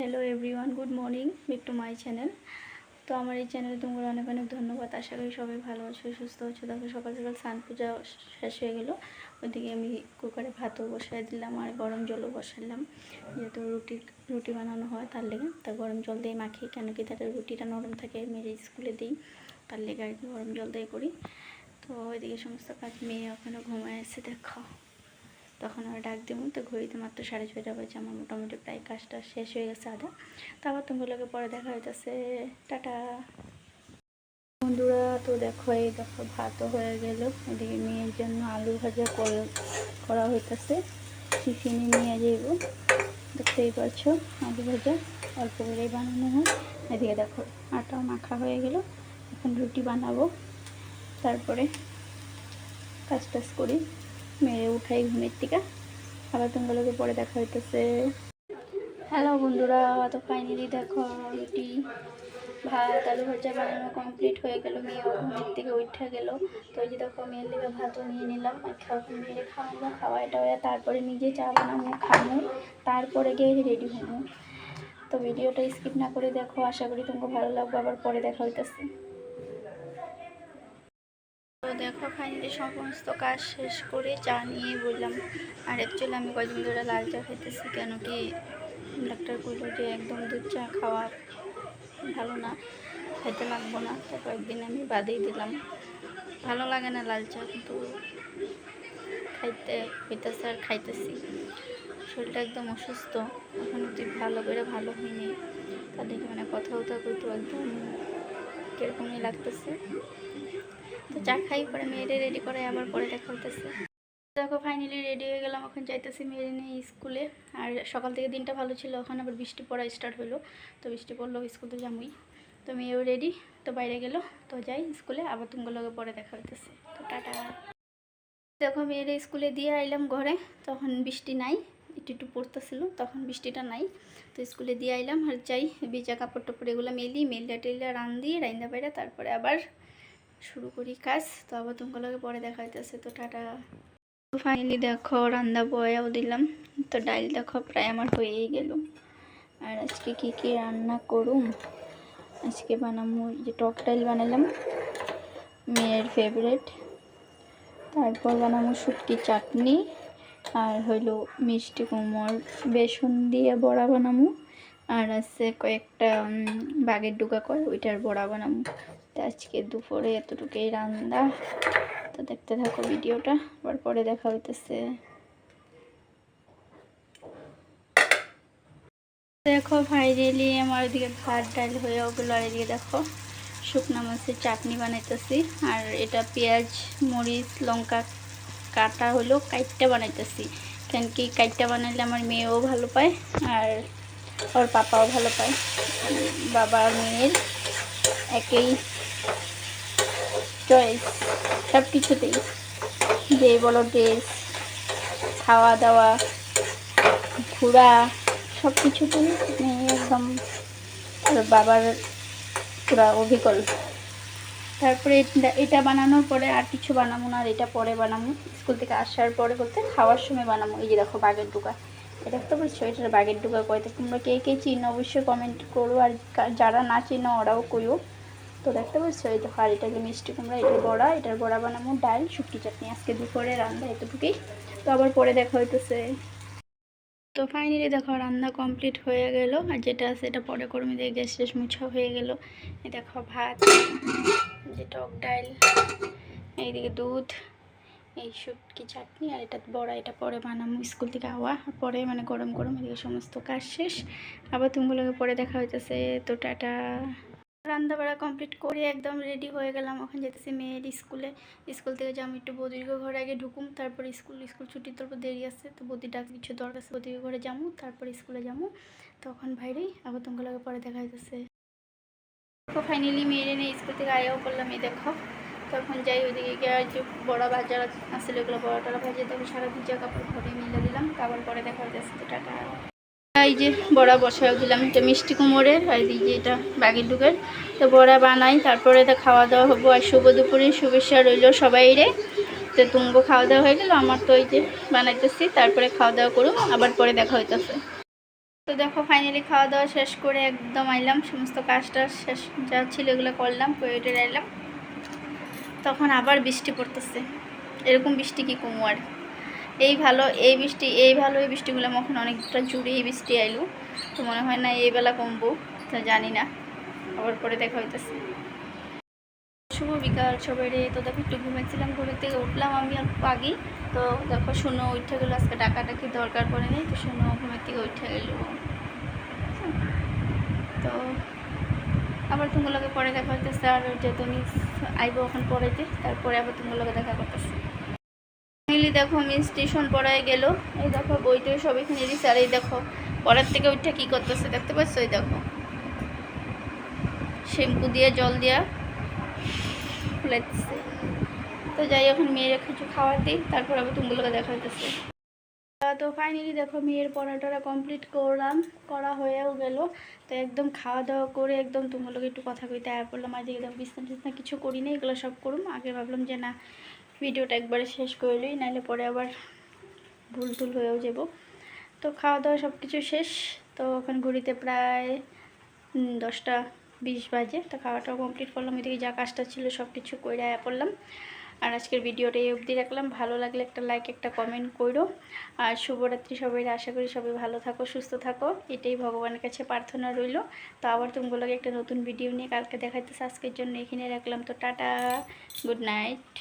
Hello everyone good morning back to my channel তো আমার এই চ্যানেলে তোমরা অনেক অনেক ধন্যবাদ। আশা করি সবাই ভালো আছো, সুস্থ আছো। দেখো সকাল সকাল স্নান পূজা শেষ হয়ে গেলো। ওইদিকে আমি কুকারে ভাতও বসাই দিলাম আর গরম জলও বসালাম। যেহেতু রুটি রুটি বানানো হয় তার লেগে। তা গরম জল দিয়ে মাখি কেন কি তাতে রুটিটা নরম থাকে মেরে স্কুলে দিই, তার লেগে আর কি গরম জল দিয়ে করি। তো ওইদিকে সমস্ত কাজ, মেয়ে ওখানে ঘুমায় এসে দেখো। তখন আর ডাক দিব তো ঘড়িতে মাত্র সাড়ে ছয়টা বাজে, আমার মোটামুটি প্রায় কাজটা শেষ হয়ে গেছে আধা। তো আবার তোমাগুলোকে পরে দেখা হইতেছে। টাটা। বন্ধুরা, তো দেখো, এই দেখো, ভাতও হয়ে গেল। এদিকে মেয়ের জন্য আলু ভাজা করে করা হইতেছে। টিফিনে নিয়ে যাইব। দেখতেই পাচ্ছ, আলু ভাজা অল্প করেই বানানো হয়। এদিকে দেখো আটা মাখা হয়ে গেল। এখন রুটি বানাবো। তারপরে কাজ টাজ করি। মেরে উঠাই ঘুমের থেকে। আবার তোমাগুলোকে পরে দেখা হইতেছে। হ্যালো বন্ধুরা, তো ফাইনালি দেখো রুটি, ভাত, আলু ভাজা বানানো কমপ্লিট হয়ে গেল। মেয়েও ঘুমের থেকে উঠে গেল। তো ওই যে দেখো, মেয়ের লিগে ভাতও নিয়ে নিলাম। খাওয়া মেয়েরে খাওয়াবো খাওয়া এটা তারপরে নিজে চা বানাবো, খাব। তারপরে গিয়ে রেডি হব। তো ভিডিওটা স্কিপ না করে দেখো, আশা করি তোমাকে ভালো লাগবে। আবার পরে দেখা হইতেছে। তো দেখো ফাইনালি সমস্ত কাজ শেষ করে চা নিয়ে বললাম, আর অ্যাকচুয়ালি আমি কয়েকদিন ধরে লাল চা খেতেছি কেন কি ডাক্তার বলল যে একদম দুধ চা খাওয়া ভালো না, খাইতে লাগবো না। তো কয়েকদিন আমি বাদেই দিলাম। ভালো লাগে না লাল চা, কিন্তু খাইতে হইতেছে আর খাইতেছি। শরীরটা একদম অসুস্থ, এখন তুই ভালো করে ভালো হয়নি। তাদেরকে মানে কথা কথা করতে একদম কীরকমই লাগতেছে। তো চা খাই, পরে মেয়েরে রেডি করে আবার পরে দেখা হইতেছে দেখো ফাইনালি রেডি হয়ে গেলাম, এখন যাইতেছি মেয়েরে নিয়ে স্কুলে। আর সকাল থেকে দিনটা ভালো ছিল ওখানে আবার বৃষ্টি পড়া স্টার্ট হলো তো বৃষ্টি পড়ল, স্কুল তো যামই। তো মেয়েও রেডি তো বাইরে গেল। তো যাই স্কুলে, আবার তুমগুলোকে পরে দেখা হইতেছে। তো টাটা। দেখো, মেয়েরে স্কুলে দিয়ে আইলাম ঘরে, তখন বৃষ্টি নাই, একটু একটু পড়তেছিল, তখন বৃষ্টিটা নাই। তো স্কুলে দিয়ে আইলাম, আর যাই, ভিজা কাপড় টাপড় এগুলো মেলি মেলিয়া টেলিয়া রান দিয়ে, রাইন্দা বাইরে, তারপরে আবার শুরু করি কাজ। তো আবার তোমাকে পরে দেখা হইতেছে। তো টাটা। ফাইনালি দেখো রান্না বয়াও দিলাম। তো ডাইল দেখো প্রায় আমার হয়েই গেল। আর আজকে কি কি রান্না করুম? আজকে বানাবো যে টক ডাইল বানালাম। মেয়ের ফেভারেট তারপর বানাবো শুটকি চাটনি। আর হইল মিষ্টি কুমড়। বেসন দিয়ে বড়া বানাবো আর আছে কয়েকটা বাগের ডুকা কয়, ওইটার বড়া বানাবো তো আজকে দুপুরে এতটুকুই রান্না। তো দেখতে থাকো ভিডিওটা, আবার পরে দেখা হইতেছে। দেখো ফাইনালি আমার ওইদিকে ভাত, ডাল হয়ে ওগুলো, আর এদিকে দেখো শুকনো মাছের চাটনি বানাইতেছি। আর এটা পেঁয়াজ, মরিচ, লঙ্কা কাটা হলো, কাইটটা বানাইতেছি। কেন কি কাইটটা বানাইলে আমার মেয়েও ভালো পায়, আর ওর পাপাও ভালো পায়। বাবা, মেয়ের একই চয়েস সব কিছুতেই যে বলো ড্রেস খাওয়া দাওয়া ঘোরা সব কিছুতেই মেয়ে একদম ওর বাবার পুরা অভিকল তারপরে এটা বানানোর পরে আর কিছু বানাবো না, আর এটা পরে বানাবো। স্কুল থেকে আসার পরে বলতে খাওয়ার সময় বানাবো। এই যে দেখো বাঘের ডুকা এটা তো বলছো এটা বাঘের ডুকা কয়তে তোমরা কে কে চিনো? অবশ্যই কমেন্ট করো। আর যারা না চিনো, ওরাও কইও। তো দেখতে পাচ্ছ, এই দেখো, আর এটাকে মিষ্টি কুমড়া, এটার বড়া এটার বড়া বানাবো, ডাল, শুটকি চাটনি। আজকে দুপুরে রান্না এতটুকুই। তো আবার পরে দেখা হইতেছে। তো ফাইনালি দেখো, রান্না কমপ্লিট হয়ে গেল। আর যেটা আছে, এটা পরে কর্মী দিয়ে গ্যাস টেস মুছা হয়ে গেল। এই দেখো, ভাত যে টক ডাল, এইদিকে দুধ, এই শুটকি চাটনি, আর এটা বড়া, এটা পরে বানাবো স্কুল থেকে আওয়া। পরে মানে গরম গরম, এদিকে সমস্ত কাজ শেষ। আবার তুমগুলোকে পরে দেখা হইতেছে। তো টাটা। রান্না বাড়া কমপ্লিট করে একদম রেডি হয়ে গেলাম। ওখানে যেতেছি মেয়ের স্কুলে। স্কুল থেকে যাব একটু বদির ঘরে আগে ঢুকুম, তারপর স্কুল স্কুল ছুটির তারপর দেরি আছে, তো বদির ডাক কিছু দরকার আছে বদির ঘরে যাব তারপর স্কুলে যাব তখন বাইরেই আবার তোমাগুলোকে পরে দেখা যাচ্ছে তো ফাইনালি মেয়ের এনে স্কুল থেকে আয়াও করলাম, এই দেখো। তখন যাই ওইদিকে গিয়ে, যে বড় বাজার আসলে ওগুলো বড় টড়া ভাজে তখন সারা ভিজা কাপড় ঘরে মিলে দিলাম, তারপর পরে দেখা যাচ্ছে টাটা। এই যে বড়া বসাও দিলাম এটা মিষ্টি কুমোরের, আর এই যে এটা বাগের ডুকের তো বড়া বানাই, তারপরে তো খাওয়া দাওয়া হব, আর শুভ দুপুরে শুভেচ্ছা রইল সবাই রে তো তুমগো খাওয়া দাওয়া হয়ে গেল, আমার তো এই যে বানাইতেছি, তারপরে খাওয়া দাওয়া করুন আবার পরে দেখা হইতেছে। তো দেখো ফাইনালি খাওয়া দাওয়া শেষ করে একদম আইলাম, সমস্ত কাজটা শেষ যা ছিল এগুলো করলাম করে টরে আইলাম তখন আবার বৃষ্টি পড়তেছে। এরকম বৃষ্টি কি কমু আর? এই ভালো, এই বৃষ্টি, এই ভালো, এই বৃষ্টিগুলো এখন অনেকটা জুড়ে এই বৃষ্টি আইলো। তো মনে হয় না এই বেলা কমবো, তো জানি না। আবার পরে দেখা হইতেছে। শুভ বিকাল সবাই তো দেখো একটু ঘুমেছিলাম ঘুমের থেকে উঠলাম আমি অল্প আগেই। তো দেখো শুনো উঠে গেলো, আজকে ডাকাডাকি দরকার পড়ে নেই, তো শুনো ঘুমের থেকে উঠে গেল। তো আবার তোমাগুলোকে পরে দেখা হইতেছে, আর যে তুমি আইবো এখন পড়াইতে তারপরে আবার তোমাগুলোকে দেখা করতেছে। ফাইনালি দেখো আমি স্টেশন পড়ায় গেল। এই দেখো বইটা সব এখানে দিচ্ছে আর এই দেখো, পড়ার থেকে ওইটা কী করতেছে দেখতে পাচ্ছ? এই দেখো। শ্যাম্পু দিয়ে, জল দিয়া খুলাইতেছে তো যাই এখন মেয়েরা কিছু খাওয়ার দিই তারপর আবার তুমগুলোকে দেখা হইতেছে তো ফাইনালি দেখো মেয়ের পড়াটা কমপ্লিট করলাম, করা হয়েও গেল। তো একদম খাওয়া দাওয়া করে একদম তুমগুলোকে একটু কথা কইতে আয়া পড়লাম। আজ একদম বিছনা টিছনা কিছু করি না এগুলো সব করুম। আগে ভাবলাম যে না ভিডিওটা একবারে শেষ করে লই নাহলে পরে আবার ভুল টুল হয়েও যাব। তো খাওয়া দাওয়া সব কিছু শেষ, তো এখন ঘুরিতে প্রায় দশটা বিশ বাজে, তো খাওয়াটাও কমপ্লিট করলাম। ওইদিকে যা কাজটা ছিল সব কিছু করে আয়া পড়লাম। আর আজকের ভিডিওটা এই অবধি রাখলাম। ভালো লাগলে একটা লাইক একটা কমেন্ট করো আর শুভরাত্রি সবাই আশা করি সবাই ভালো থাকো, সুস্থ থাকো। এটাই ভগবানের কাছে প্রার্থনা রইল। তো আবার তোমাগুলোকে একটা নতুন ভিডিও নিয়ে কালকে দেখাইতেছে। আজকের জন্য এখানে রাখলাম। তো টাটা গুড নাইট